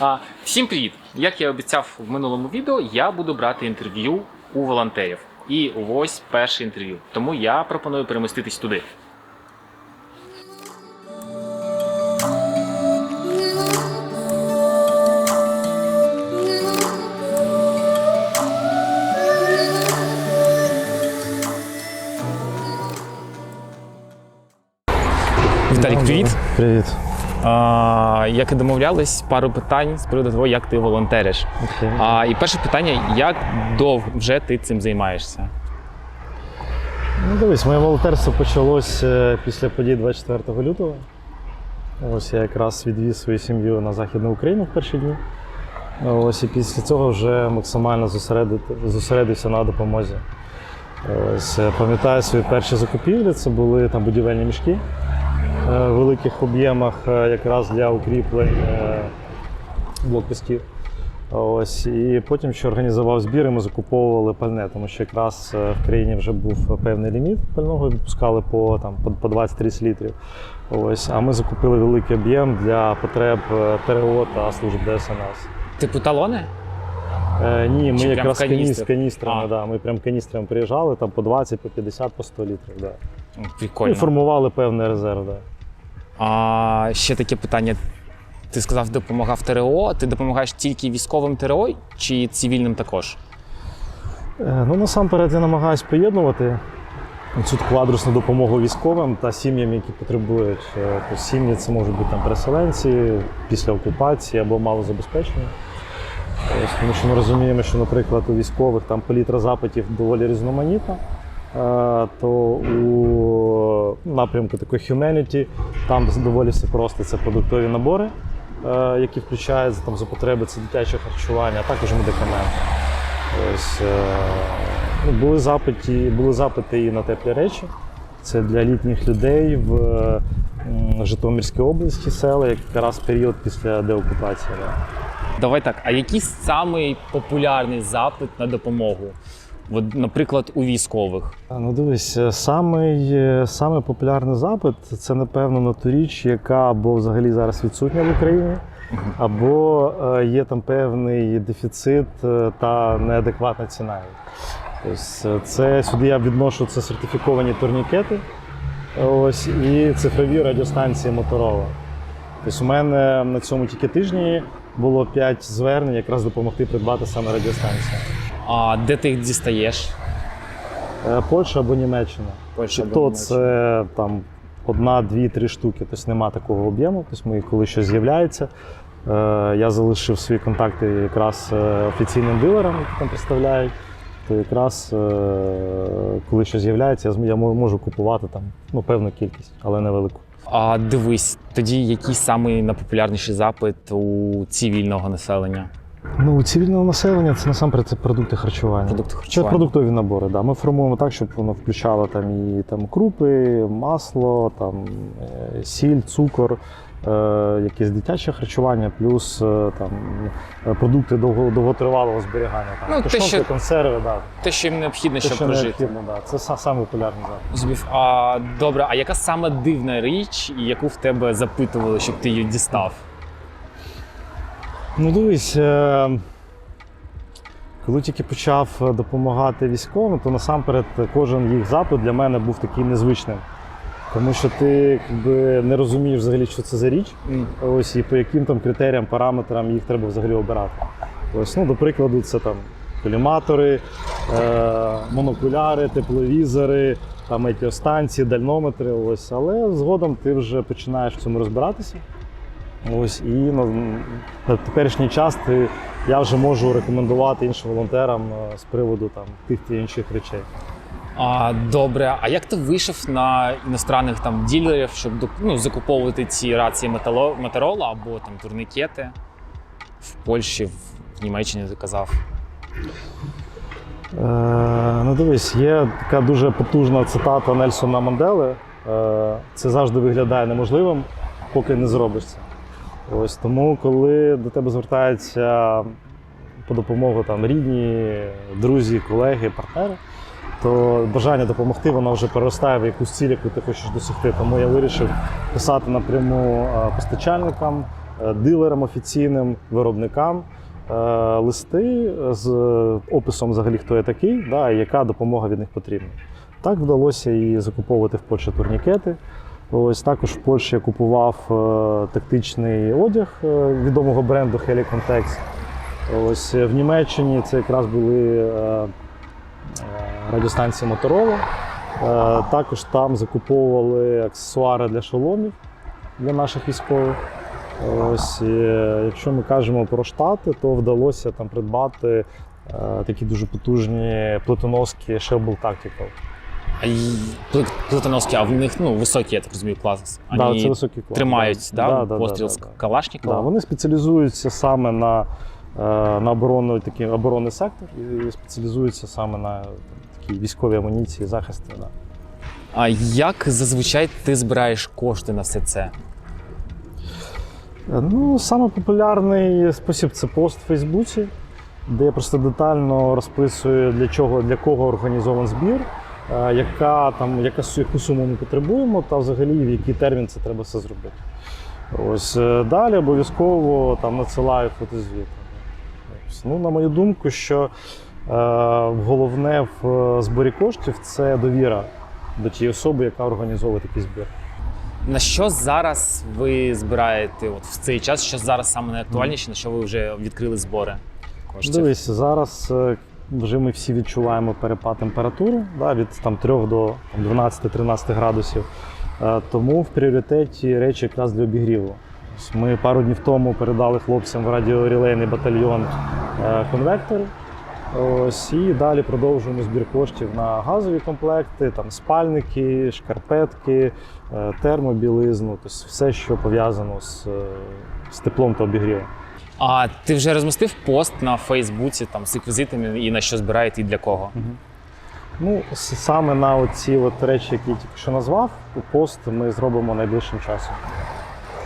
А, всім привіт! Як я обіцяв в минулому відео, я буду брати інтерв'ю у волонтерів. І ось перше інтерв'ю. Тому я пропоную переміститись туди. Віталік, привіт! Привіт. А, як і домовлялись, пару питань з приводу того, як ти волонтериш. А, і перше питання: як довго вже ти цим займаєшся? Ну, дивись, моє волонтерство почалось е, після подій 24 лютого. Ось я якраз відвіз свою сім'ю на Західну Україну в перші дні. Ось і після цього вже максимально зосередився на допомозі. Ось е, пам'ятаю свої перші закупівлі, це були там будівельні мішки великих об'ємах, е, якраз для укріплень е, блокпостів. Ось і потім ще організував збір, і ми закуповували пальне, тому що якраз е, в країні вже був певний ліміт пального, відпускали по там по, по 20-30 літрів. Ось, а ми закупили великий об'єм для потреб е, ТРО та служб ДСНС. Типу талони? Е, ні, ми Чи якраз каністр? каніс, каністрами, А. да, ми прям каністрами приїжджали, там по 20, по 50, по 100 літрів. Да. М, І формували певний резерв. Да. А ще таке питання. Ти сказав, допомагав ТРО. Ти допомагаєш тільки військовим ТРО чи цивільним також? Е, Ну, насамперед я намагаюся поєднувати цю квадрусну допомогу військовим та сім'ям, які потребують. Е, То сім'ї це можуть бути там переселенці після окупації або малозабезпечені. Ось, Тому що ми розуміємо, що, наприклад, у військових там палітра запитів доволі різноманітна. То у напрямку такої humanity там доволі все просто. Це продуктові набори, е, які включаються там за потреби, це дитяче харчування, а також медикаменти. Ось, е, ну, були, запити, були запити і на теплі речі. Це для літніх людей в м, Житомирській області села, якраз період після деокупації. Давай так. А який самий популярний запит на допомогу? От, наприклад, у військових. Ну дивись, е, самий, е, самий популярний запит це, напевно, на ту річ, яка або взагалі зараз відсутня в Україні, або е, є там певний дефіцит е, та неадекватна ціна. Тобто е, це сюди я відношу це сертифіковані турнікети. Ось і цифрові радіостанції Motorola. Тобто у мене на цьому тільки тижні було 5 звернень якраз допомогти придбати саме радіостанцію. А де ти їх дістаєш? Е, Польща або Німеччина. Польща або то Німеччина. це там одна, дві, три штуки, тобто нема такого об'єму. Тобто ми, коли щось з'являється, е, я залишив свої контакти якраз е, офіційним дилерам, які там представляють. То якраз коли щось з'являється, я можу купувати там ну, певну кількість, але невелику. А дивись, тоді який самий найпопулярніший запит у цивільного населення? Ну, цивільного населення це насамперед це продукти харчування. Продукти Це продуктові набори. Да. Ми формуємо так, щоб воно включало там і там крупи, масло, там е, сіль, цукор, е, якесь дитяче харчування, плюс е, там е, продукти довго, довготривалого зберігання. Там, Ну, те, що- консерви, да. Те, що їм необхідно, Те, щоб що прожити. необхідно, да. Це са- саме популярний запит. А добре, а яка саме дивна річ, яку в тебе запитували, щоб ти її дістав? Ну, дивись, е, коли тільки почав допомагати військовим, то насамперед кожен їх запит для мене був такий незвичним. Тому що ти якби, не розумієш взагалі, що це за річ, ось і по яким там критеріям, параметрам їх треба взагалі обирати. Ось, ну, до прикладу, це там коліматори, е, монокуляри, тепловізори, там метеостанції, дальнометри. Ось. Але згодом ти вже починаєш в цьому розбиратися. Ось і на, на теперішній час ти, я вже можу рекомендувати іншим волонтерам е, з приводу там тих чи інших речей. А, добре, а як ти вийшов на іностранних там ділерів, щоб ну, закуповувати ці рації Моторола або там турнікети в Польщі, в Німеччині ти казав? Е, ну дивись, є така дуже потужна цитата Нельсона Мандели. Е, це завжди виглядає неможливим, поки не зробиш це. Ось тому, коли до тебе звертаються по допомогу там рідні, друзі, колеги, партнери, то бажання допомогти воно вже переростає в якусь ціль, яку ти хочеш досягти. Тому я вирішив писати напряму е, постачальникам, е, дилерам офіційним, виробникам е, листи з описом взагалі, хто я такий, да, яка допомога від них потрібна. Так вдалося і закуповувати в Польщі турнікети. Ось також в Польщі я купував е, тактичний одяг е, відомого бренду Helicon Tex. Ось е, в Німеччині це якраз були радіостанції Motorola. Також там закуповували аксесуари для шоломів для наших військових. Ось, якщо ми кажемо про штати, то вдалося там придбати такі дуже потужні плитоноски Shellbull Tactical. А й- а в них ну, високий, я так розумію, клас. Да, Вони це високий клас. тримають да. да, Да, постріл да, з да, да. Калашникова. Да, вони спеціалізуються саме на, е, на оборону, такий оборонний сектор і спеціалізуються саме на там, такі військові амуніції, захисти. Да. А як зазвичай ти збираєш кошти на все це? Е, Ну, саме популярний спосіб це пост в Фейсбуці, де я просто детально розписую, для чого, для кого організований збір, е, яка, там, яка, яку суму ми потребуємо, та взагалі в який термін це треба все зробити. Ось е, далі обов'язково там надсилаю фотозвіт. Ну, на мою думку, що е, головне в е, зборі коштів це довіра до тієї особи, яка організовує такий збір. На що зараз ви збираєте от в цей час? Що зараз саме найактуальніше, на що ви вже відкрили збори коштів? Дивись, зараз е, вже ми всі відчуваємо перепад температури да, від там, 3 до 12-13 градусів. Е, Тому в пріоритеті речі якраз для обігріву. Ми пару днів тому передали хлопцям в радіорелейний батальйон е, конвектори. Ось, і далі продовжуємо збір коштів на газові комплекти, там спальники, шкарпетки, е, термобілизну, тобто все, що пов'язано з, з теплом та обігрівом. А ти вже розмістив пост на Фейсбуці там з реквізитами і на що збираєте і для кого? Ну, саме на ці от речі, які я тільки що назвав, пост ми зробимо найближчим часом.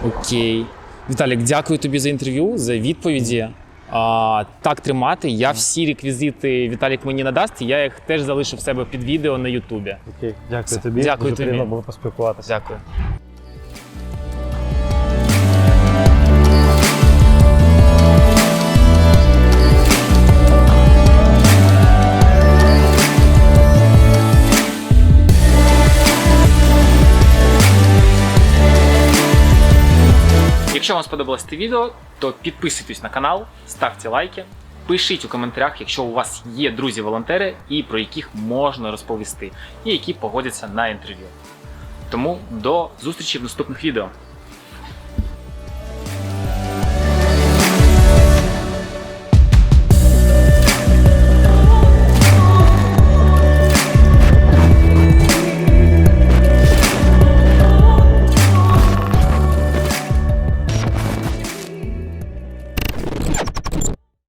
Окей. Віталік, дякую тобі за інтерв'ю, за відповіді. А, так тримати. Я всі реквізити Віталік мені надасть, і я їх теж залишу в себе під відео на Ютубі. Окей, дякую тобі. дякую Дуже тобі. приємно було поспілкуватися. Дякую. Сподобалось це відео, то підписуйтесь на канал, ставте лайки, пишіть у коментарях, якщо у вас є друзі-волонтери і про яких можна розповісти, і які погодяться на інтерв'ю. Тому до зустрічі в наступних відео.